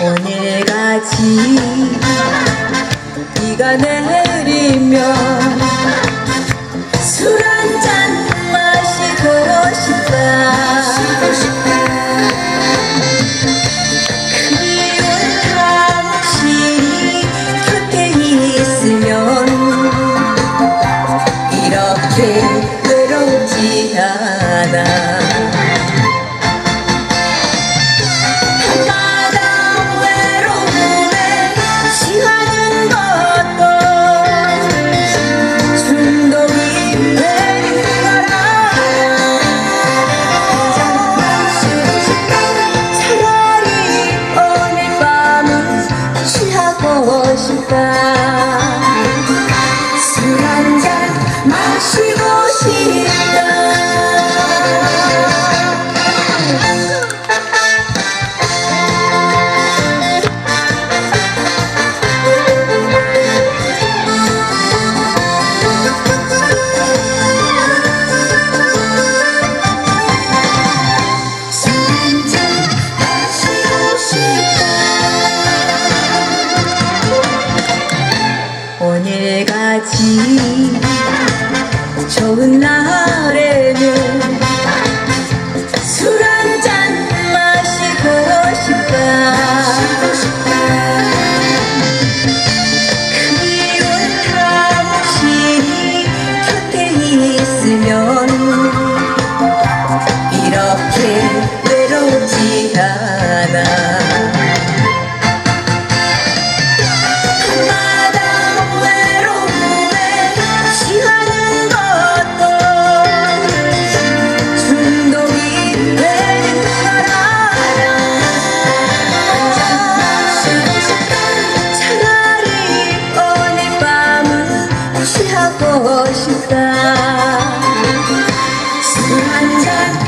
오늘같이 비가 내리면 술 한 잔 마시고 싶다. 그리운 당신이 곁에 있으면 이렇게 외롭지 않아. 좋은 날. 하고 싶다. 술한잔